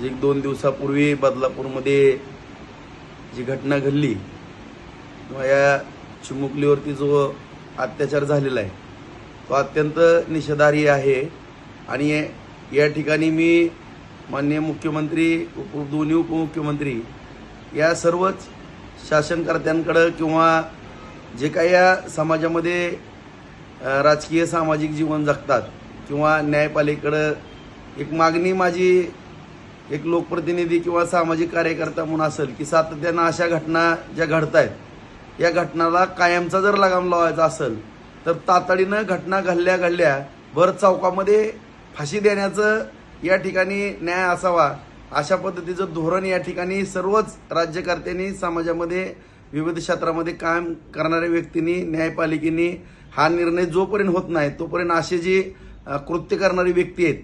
जी दोन दिवसापूर्वी बदलापूरमध्ये जी घटना घडली किंवा या चिमुकलीवरती जो अत्याचार झालेला आहे तो अत्यंत निषेधार्ह आहे. आणि या ठिकाणी मी माननीय मुख्यमंत्री उप दोन्ही उपमुख्यमंत्री या सर्वच शासनकर्त्यांकडं किंवा जे काही या समाजामध्ये राजकीय सामाजिक जीवन जगतात किंवा न्यायपालिकेकडं एक मागणी माझी एक लोकप्रतिनिधी किंवा सामाजिक कार्यकर्ता म्हणून असेल की सातत्यानं अशा घटना ज्या घडत आहेत या घटनाला कायमचा जर लगाम लावायचा असेल तर तातडीनं घटना घडल्या घडल्या भर चौकामध्ये फाशी देण्याचं या ठिकाणी न्याय असावा अशा पद्धतीचं धोरण या ठिकाणी सर्वच राज्यकर्त्यांनी समाजामध्ये विविध क्षेत्रामध्ये काम करणाऱ्या व्यक्तींनी न्यायपालिकेनी हा निर्णय जोपर्यंत होत नाही तोपर्यंत असे जी कृत्य करणारी व्यक्ती आहेत